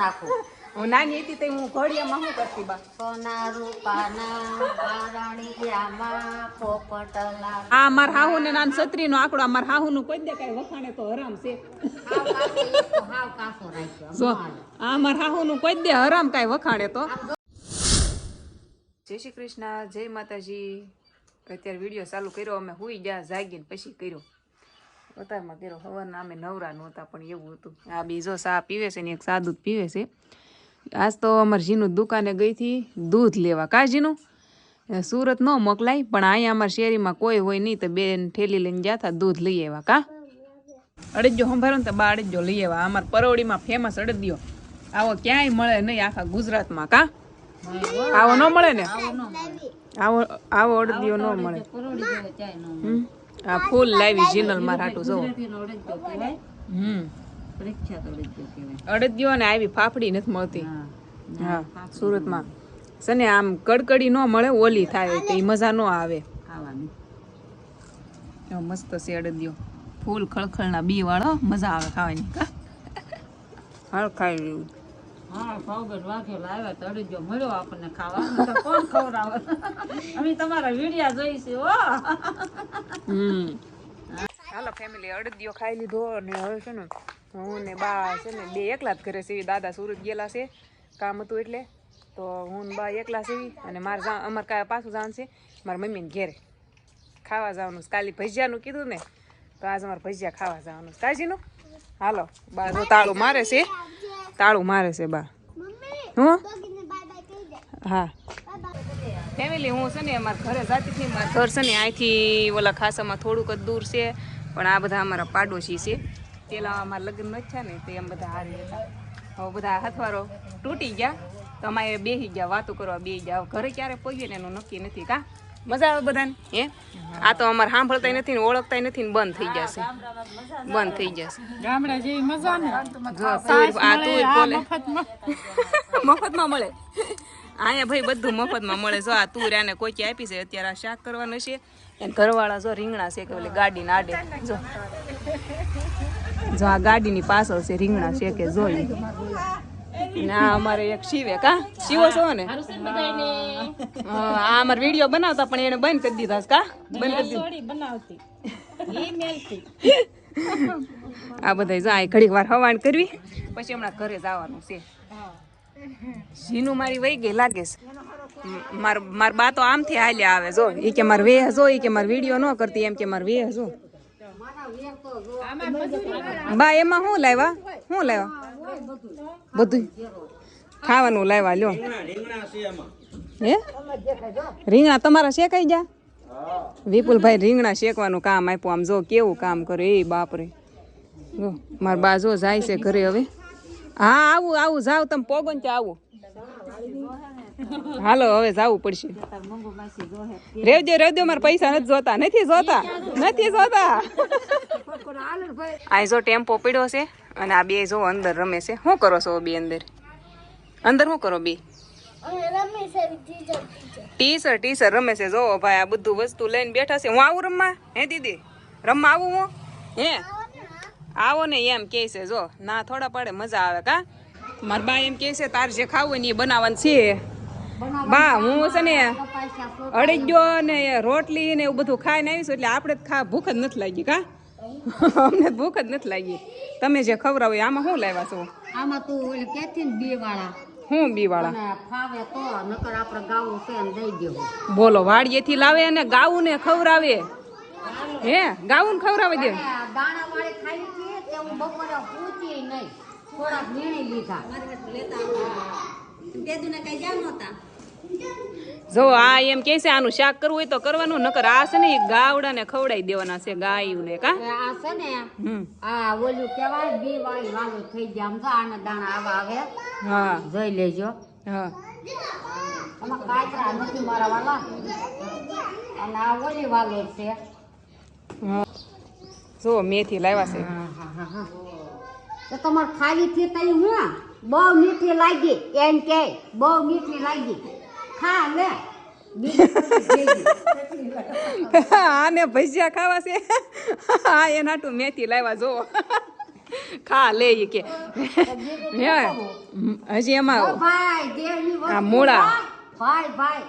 નાખું. હું નાની હતી તે હું ઘોડિયામાં શું કરતી બા? સોના રૂપાના પોપટલા આ માર હાહુ ને નાન છત્રી નો આંકડો માર હાહુ નું કોઈ દે કઈ વખાણે તો હરામ છે. હાવ કાચો એક તો હાવ કાચો રાખ્યો આ માર હાહુ નું કોઈ દે હરામ કઈ વખાણે તો. જય શ્રી કૃષ્ણ જય માતાજી. અત્યારે વીડિયો ચાલુ કર્યો અમે હુઈ ગયા જાગીને પછી કર્યો. અતારમાં કર્યો હવારના અમે નવરા નહોતા પણ એવું હતું. આ બીજો સા પીવે છે ને એક સાદું જ પીવે છે. આજ તો અમારે જીનું દુકાને ગઈ હતી દૂધ લેવા. કા જીનું? સુરત ન મોકલાય પણ અહીંયા અમારા શેરીમાં કોઈ હોય નહીં તો બેન ઠેલી લઈને જતા દૂધ લઈ આવ્યા. કા? અડદજો સંભાળો ને તો બા અડદજો લઈ આવ્યા. અમારા પરોડીમાં ફેમસ અડદિયો. આવો ક્યાંય મળે નહીં આખા ગુજરાતમાં. કા? આવો ન મળે ને? આવો આવો અડદિયો ન મળે. આ ફૂલ લાવી જીનલ માર હાટું અડદિયો હમ. અડદિયો ને આવી ફાફડી નથી મળતી. હા સુરતમાં. છે ને આમ કડકડી ન મળે ઓલી થાય તો એ મજા ન આવે. ખાવાની. મસ્ત છે અડદિયો. ફૂલ ખળખળના બી વાળો મજા આવે ખાવાની. હળ ખાઈ રહ્યું હા પાવડર વાઘેલા આવ્યા તો મળ્યો આપણને ખાવા તો કોણ ખવડાવે? અમે તમારા વિડિયા જોઈશું હો. હમ. હાલો ફેમિલી અડદિયો ખાઈ લીધો અને હવે છે ને હું ને બા છે ને બે એકલા જ ઘરે સીવી દાદા સુરત ગયેલા છે કામ હતું એટલે. તો હું બા એકલા સીવી અને મારે જા અમારે કાંઈ પાછું જવાનું છે. મારા મમ્મીને ઘેરે ખાવા જવાનું છે. કાલે ભજીયાનું કીધું ને તો આજ અમારે ભજીયા ખાવા જવાનું કાજીનું? હાલો બા તાળું મારે છે. તાળું મારે છે બા. હું? હા. ફેમિલી હું છે ને અમારા ઘરે જાતી હતી મારા ઘર છે ને અહીંથી ઓલા ખાસામાં થોડુંક જ દૂર છે પણ આ બધા અમારા પાડોશી છે. પેલા અમારા લગ્ન નથી થયા ને તે એમ બધા હારી હતા હવે બધા હાથવારો તૂટી ગયા તો અમારે બેસી ગયા વાતો કરવા બેસી ગયા. ઘરે ક્યારે પહોંચીએ ને એનું નક્કી નથી કા? મજા આવે બધાને? હે? આ તો અમારે સાંભળતા નથી ને ઓળખતા નથી ને બંધ થઈ જશે. બંધ થઈ જશે. ગામડા જેવી મજા ને? આ તુર બોલે. મફતમાં. મળે. અહીંયા ભાઈ બધું મફતમાં મળે. જો આ તુર આને કોઈ આપી છે અત્યારે આ શાક કરવાનું છે. એને ઘરવાળા જો રીંગણા છે કે ઓલી ગાડીને આડે. જો. જો આ ગાડીની પાછળ છે રીંગણા છે કે જોઈ. ના અમારે એક શિવે કા? શિવો છો ને? હા, આ અમારે વીડિયો બનાવતા પણ એને બંધ કરી દીધા કા? બંધ કરી દીધા. બનાવતી. આ બધા જાય ઘડીક વાર હવાણ કરવી પછી હમણાં ઘરે જવાનું છે. જીનું મારી વહી ગઈ લાગે છે. માર માર બા તો આમથી હાલ્યા આવે જો. એ કે મારે વેહ જો એ કે માર વીડિયો ન કરતી એમ કે મારે વેહ જો. બા એમાં શું લાવ્યા? શું લાવ્યા? બધું ખાવાનું લાવ્યા, લ્યો. હે? રીંગણા તમારા શેકાઈ ગયા? વિપુલભાઈ રીંગણા શેકવાનું કામ આપ્યું. આમ જો કેવું કામ કરે, એ બાપરે. જો, મારા બા જો જાય છે ઘરે હવે. હા, આવું આવું, જાવ, તમે પોગન ત્યાં આવું. હાલો, હવે જવું પડશે. રેવજો રેવજો, મારા પૈસા નથી જોતા. નથી જોતા. નથી જોતા. આ જો ટેમ્પો પડ્યો છે અને આ બે જો અંદર રમે છે. શું કરો છો બે અંદર? અંદર શું કરો બે? ટી શર્ટ ટી શર્ટ રમે છે. જો ભાઈ, આ બધું વસ્તુ લઈને બેઠા છે. હું આવું રમવા? હે, દીદી? રમવા આવું હું? હે? આવો ને એમ કે છે. જો, ના, થોડા પડે મજા આવે, કા? મારા બા એમ કે છે, તાર જે ખાવું ને એ બનાવવાનું છે. બા હું છે ને અડદિયો ને રોટલી ને એવું બધું ખાઈને આવીશું એટલે આપણે જ ખા ભૂખ જ નથી લાગી કા? અમને ભૂખ જ નથી લાગી. તમે જે ખવડાવો એ આમાં શું લાવ્યા છો? આમાં તું ઓલી કેથી ને બે વાળા હું બી વાળા ફાવે તો નકર આપણે ગાવું છે ને દઈ દેવું. બોલો વાડીએથી લાવે અને ગાવું ને ખવડાવે. હે ગાવું ને ખવરાવે દે દાણા વાળી ખાઈ છે તે હું બપોરે પૂછી નહીં. થોડાક વીણી લીધા. જો આ એમ કે છે આનું શાક કરવું હોય તો કરવાનું નકર આ છે ને ગાવડા ને ખવડાવી દેવાના છે ગાયું ને કા આ છે ને આ ઓલું કેવાય બી વાળી વાળું થઈ જાય આમ તો આને દાણા આવા આવે. હા. જોઈ લેજો. હા. આમાં કાચરા નથી મારા વાલા. અને આ ઓલી વાલો છે. જો મેથી લાવ્યા છે. તો તમારે ખાલી થી તઈ હું? બહુ મીઠી લાગી એમ કે બહુ મીઠી લાગી. લે. આને ભજીયા ખાવા છે? હા એના હાટું મેથી લાવ્યા જો ખા લે એ કે. તો હે? હજી એમાં આ મૂળા. ભાઈ ભાઈ.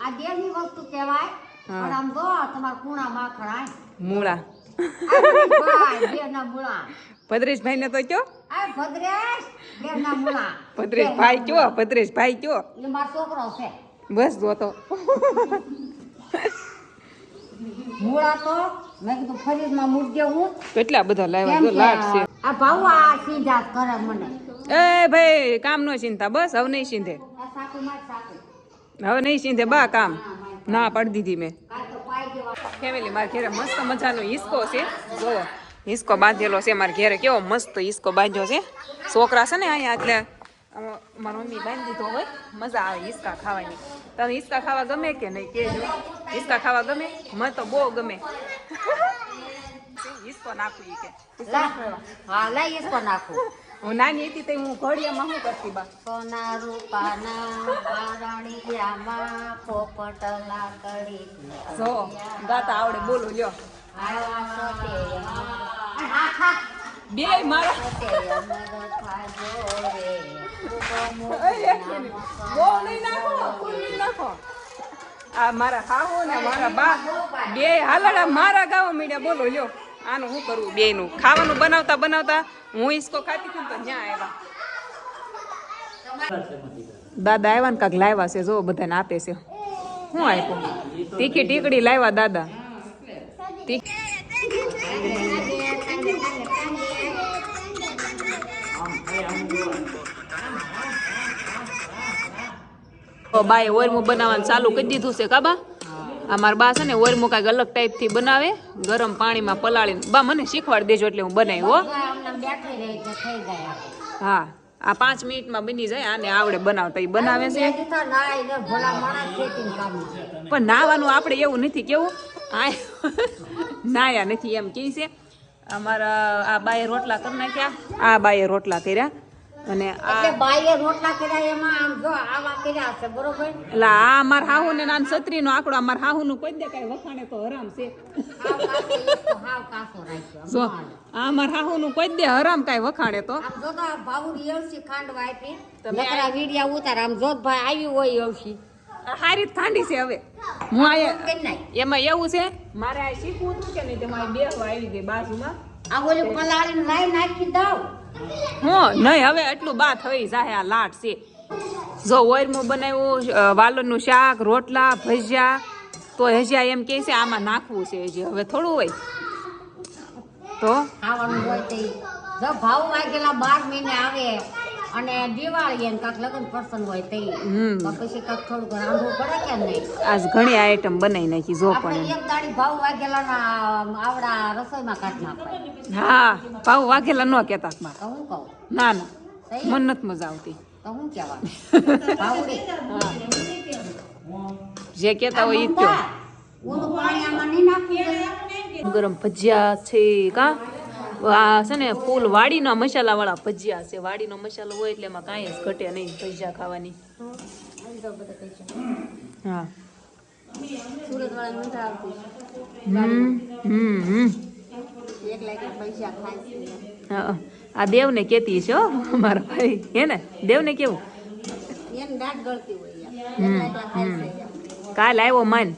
આ દેવની વસ્તુ કહેવાય હા. પણ આમ જો તમારા કુણા માખણ મૂળા. ભદ્રેશભાઈ ને તો કયો? ભદ્રેશ ભાઈ કયો? ભદ્રેશભાઈ કયો? મારો છોકરો છે. બસ જોતો મૂળા તો મેં કીધું કેટલા બધા લાવ્યા? જો છે. આ ભાવ આ સીધા કરે મને. એ ભાઈ કામ નો ચિંતા બસ હવે નહીં સીધે. હવે નહીં સીધે બા કામ. ના પાડી દીધી મેં. તો ફેમિલી મારા ઘરે મસ્ત મજાનો હિસ્કો છે. જો હિસ્કો બાંધેલો છે મારા ઘરે. કેવો મસ્ત હિસ્કો બાંધ્યો છે. છોકરા છે ને અહીંયા એટલે મારી મમ્મી બાંધી દીધો હોય મજા આવે હિસકા ખાવાની. તમે હિસકા ખાવા ગમે કે નહીં કેજો. હિસકા ખાવા ગમે મને તો બહુ ગમે. હિસકો નાખું કે. હિસકો લા. હા લઈ ઇસકો નાખું. હું નાની હતી તો હું ઘોડિયામાં શું કરતી બા? સોના રૂપાના પારણિયામાં પોપટ લાકડી જો ગાતા આવડે બોલો લ્યો. હા હા. બે મારા. બહુ નહીં નાખો, ફૂલ નાખો. આ મારા હાહુ ને મારા બા બે હાલડા મારા ગાવા મીડિયા. બોલો, લ્યો, આનું શું કરવું બે નું ખાવાનું બનાવતા બનાવતા હું ઈસકો ખાતી હતી તો ત્યાં આવ્યા દાદા આવ્યા ને કાંક લાવ્યા છે, જો બધાને આપે છે. શું આપ્યું તીખી ટીકડી લાવ્યા દાદા. તીખી બાએ ઓરમું બનાવવાનું ચાલુ કરી દીધું છે કાબા આ મારા બા છે ને ઓરમું કાંઈક અલગ ટાઈપથી બનાવે. ગરમ પાણીમાં પલાળીને. બા, મને શીખવાડી દેજો એટલે હું બનાવી હો. હા, આ પાંચ મિનિટમાં બની જાય, આને આવડે બનાવતા એ બનાવે છે. પણ નાવાનું આપણે એવું નથી, કેવું? આ નાયા નથી એમ કે છે. અમારા આ બાએ રોટલા કરી નાખ્યા. આ બાએ રોટલા કર્યા. અને આ બાઈએ રોટલા કર્યા એમાં આમ જો આવા કર્યા છે બરોબર? એટલે આ મારા હાહુ ને નાન છત્રીનો આંકડો અમાર હાહુ નું કોઈ દે કઈ વખાણે તો હરામ છે. હાવ કાચો એક તો હાવ કાચો રાખ્યો જો આમ હાહુ નું કોઈ દે હરામ કાંઈ વખાણે તો. આમ જો તો આ એવસી ખાંડ વાપી નકરા વીડિયા ઉતાર આમ જોત ભાઈ આવી હોય એવસી આ હારી જ ખાંડી છે હવે. હું આ એમાં એવું છે મારે આ શીખવું હતું કે નહીં તેમાં બે આવી ગઈ બાજુમાં. આ ઓલી પલાળીને લાઈ નાખી દઉં. હું, નહીં, હવે એટલું બા થઈ જાય આ લાટ છે. જો ઓરમું બનાવ્યું વાલનનું શાક, રોટલા, ભજીયા, તો હજી એમ કહે છે, આમાં નાખવું છે હજી. હવે થોડું હોય. તો? ખાવાનું ભાવ વાગેલા બાર મહિને આવે. અને દિવાળી એમ કાંક લગ્ન પ્રસંગ હોય તે. તો પછી કાંક થોડુંક રાંધવું પડે કે નહીં? આજ ઘણી આઈટમ બનાવી નાખી જો પણ એક દાડી ભાવ વાગેલા ના આવડા રસોઈમાં કાઢ નાખાય હા ભાવ વાઘેલા ન કહેતા મારે. હું કહું? ના ના. મને નથી મજા આવતી. તો હું કહેવા? જે કહેતા હોય એ નાખવું ગરમ ભજીયા છે કા? આ છે ને ફૂલ વાડીના મસાલા વાળા ભજીયા છે. વાડીનો મસાલો હોય એટલે એમાં કાંઈ જ ઘટે નહીં ભજીયા ખાવાની. હા. આ દેવને કેતી છે મારા ભાઈ. હે ને? દેવને કેવું. કાલ આવ્યો માન.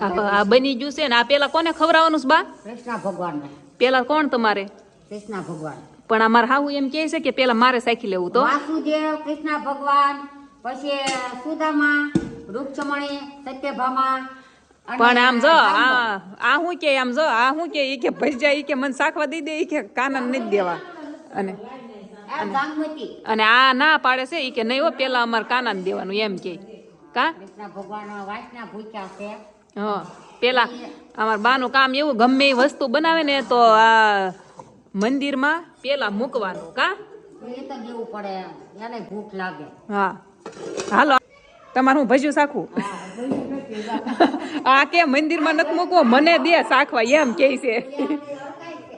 આ બની ગયું છે ને, આ પેલા કોને ખવડાવવાનું છે બા? કૃષ્ણ ભગવાનને. પેલા કોણ તમારે? કૃષ્ણ ભગવાન. પણ આ મારા હાહુ એમ કહે છે કે પેલા મારે સાખી લેવું તો? વાસુદેવ કૃષ્ણ ભગવાન પછી સુદામા રૂપચમણી સત્યભામા પણ આમ જો આ આ હું કે આમ જો આ હું કે ઈ કે ભજીયા ઈ કે મને સાખવા દઈ દે ઈ કે કાનન નથી દેવા. અને અને આ ના પાડે છે ઈ કે નહીં હો પેલા અમારે કાનાને દેવાનું એમ કે. કા? કૃષ્ણ ભગવાન વાસના ભૂખ્યા છે. હા. પેલા અમાર બાનું કામ એવું ગમે એ વસ્તુ બનાવે ને તો આ મંદિરમાં પેલા મૂકવાનું કા? પડે એને ભૂખ લાગે. હા. હાલો. તમારું હું ભજ્યું શાખું? આ કે મંદિરમાં નથી મૂકવો મને દે શાખવા એમ કે છે.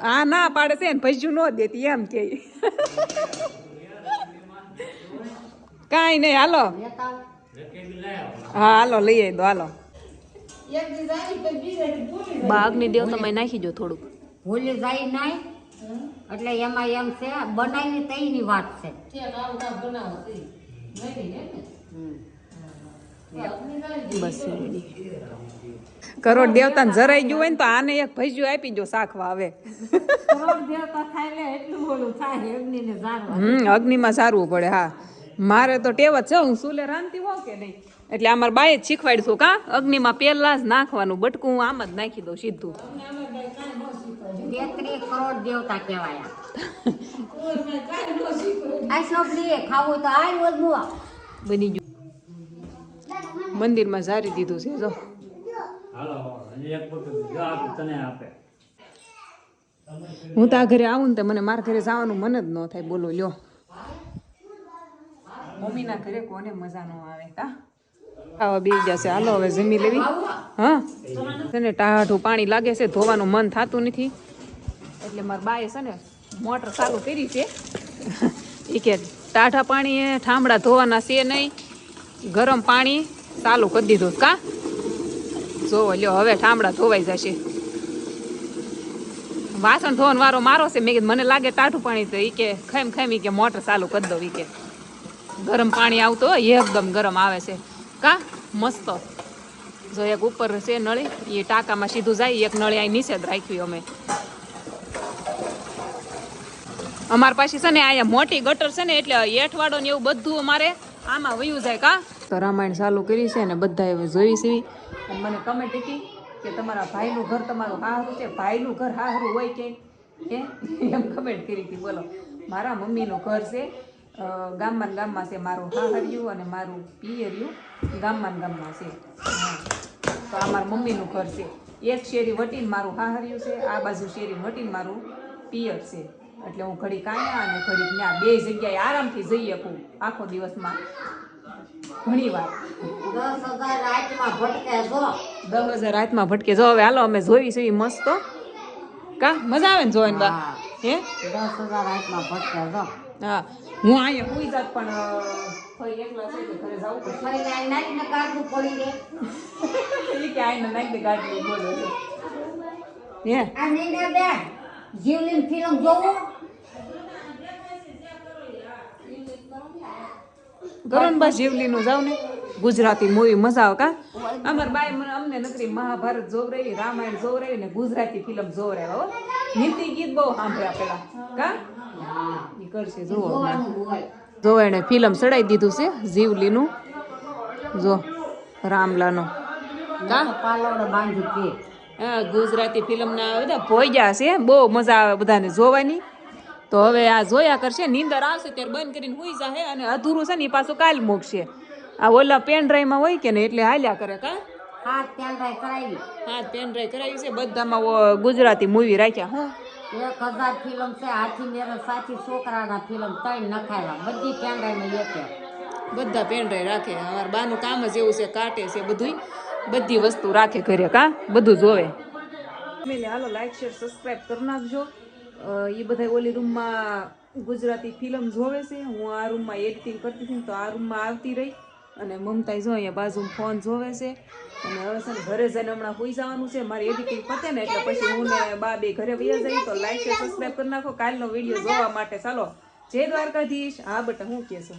આ ના પાડે છે ને ભજ્યું ન દેતી એમ કે. કાંઈ નહીં હાલો. હા હાલો લઈ આવી દો હાલો. બાગની દેવ તમે નાખી જો થોડુંક. ભૂલી જાય નાય એટલે એમાં એમ છે બનાવી તઈની વાત છે. બસ કરોડ દેવતાને જરાઈ ગયું હોય ને તો આને એક ભજ્યું આપી દો શાખવા આવે દેવતા હમ અગ્નિમાં સારવું પડે હા. મારે તો ટેવ જ છે હું સુલે રાંધતી હોઉં કે નહીં? એટલે અમારા બાએ જ શીખવાડશું કા અગ્નિમાં પહેલા જ નાખવાનું બટકું હું આમ જ નાખી દઉં સીધું. કરોડ દેવતા કહેવાય. બની ગયું. મંદિરમાં ઝારી દીધું છે જો. હું તો આ ઘરે આવું ને તો મને મારા ઘરે જવાનું મન જ ન થાય. બોલો લ્યો. મમ્મીના ઘરે કોને મજા ન આવે કા? પાણી લાગે છે, ધોવાનું મન થતું નથી. એટલે મારા બાએ છે ને, મોટર ચાલુ કરી છે. એ કે ટાઢા પાણી ઠામડા ધોવાના છે નહીં. ગરમ પાણી ચાલુ કરી દીધું. કા? જોવો, લ્યો, હવે ઠામડા ધોવાઈ જશે. વાસણ ધોવાનો વારો મારો છે. મેં કીધું, મને લાગે ટાઢું પાણી તો એ કે ખેમ ખેમ ઈ કે મોટર ચાલુ કરી દઉં. એ કે ગરમ પાણી આવતું હોય એકદમ ગરમ આવે છે. કા? મસ્ત. જો એક ઉપર છે નળી એ ટાંકામાં સીધું જાય, એક નળી અહીં નીચે જ રાખ્યું અમે. અમાર પાસે છે ને અહીંયા મોટી ગટર છે ને, એટલે એઠવાડો ને એવું બધું અમારે આમાં વયું જાય, કા? તો રામાયણ ચાલુ કરી છે ને બધા હવે જોઈ છે. અને મને કમેન્ટ હતી કે તમારા ભાઈનું ઘર તમારું હારું છે, ભાઈનું ઘર હાહરું હોય કે? એમ કમેન્ટ કરી હતી, બોલો. મારા મમ્મીનું ઘર છે ગામમાં ગામમાં છે મારું હાહર્યું અને મારું પિયર્યું. ગામમાં ગામમાં છે. તો આ મારા મમ્મીનું ઘર છે. એક શેરી વટીન મારું હાહર્યું છે આ બાજુ શેરી વટીન મારું પિયર છે. એટલે હું ઘડી કાંયા અને ઘડી ત્યાં બે જગ્યાએ આરામથી જઈ શકું આખો દિવસમાં ઘણી વાર દસ હજાર રાતમાં ભટકે જો. હવે હાલો અમે જોઈ છે મસ્ત. કા? મજા આવે ને જોઈને બા? હે? દસ હજાર રાતમાં ભટકે જો. હા. હું અહીંયા હુઈ જાત પણ ફરી એકલા છે એટલે ઘરે જવું પડશે ફરી આ નાખીને કાઢવું પડી રે. ઈ કે આઈને નાખી દે ગાડી બોલો છો. હે? આ નીંદર બેન જીવલીન ફિલ્મ જોવું? કરણ બા જીવલીનું જાવ ને. ગુજરાતી મૂવી મજા આવે કા? અમાર બાઈ મને અમને નકરી મહાભારત જોવરાવી રામાયણ જોવરાવી ને ગુજરાતી ફિલ્મ જોવરાવે હો. હિન્દી ગીત બહુ સાંભળ્યા પેલા. કા? ઈ કરશે જુઓ જો એને ફિલ્મ ચડાઈ દીધું છે જીવલીનું જો રામલાનો. હા ગુજરાતી ફિલ્મના બધા ભોગ્યા છે. બહુ મજા આવે બધાને જોવાની. તો હવે આ જોયા કરશે. નીંદર આવશે ત્યારે બંધ કરીને હોઈ જાહે અને અધૂરું છે ને એ પાછું કાલ મૂકશે. આ ઓલા પેન ડ્રાઈવમાં હોય કે ને એટલે હાલ્યા કરે કા? હા પેન ડ્રાઈવ કરાવી. હા પેન ડ્રાઈવ કરાવી છે. બધામાં ગુજરાતી મૂવી રાખ્યા હું. એક હજાર ફિલ્મ છે હાથી મેરે સાથી છોકરાના ફિલ્મ ત્રણ નખાયા. બધી પેંડાઈમાં એક. બધા પેન ડ્રાઈવ રાખે. અમારા બાનું કામ જ એવું છે કાટે છે બધું બધી વસ્તુ રાખે ઘરે કા? બધું જોવે. હાલો લાઈક શેર સબસ્ક્રાઈબ કરી નાખજો. એ બધા ઓલી રૂમમાં ગુજરાતી ફિલ્મ જોવે છે. હું આ રૂમમાં એડિટિંગ કરતી હતી તો આ રૂમમાં આવતી રહી. અને મમતાઈ જો અહીંયા બાજુ ફોન જોવે છે. અને હવે છે ઘરે જઈને હમણાં હોઈ જવાનું છે. મારી એડિટિંગ પતે ને એટલે પછી હું ને બા બે ઘરે વૈયા જઈએ તો લાઈક કે સબસ્ક્રાઈબ કરી નાખો. કાલનો વીડિયો જોવા માટે. ચાલો, જય દ્વારકાધીશ. હા, બટા હું કહેશો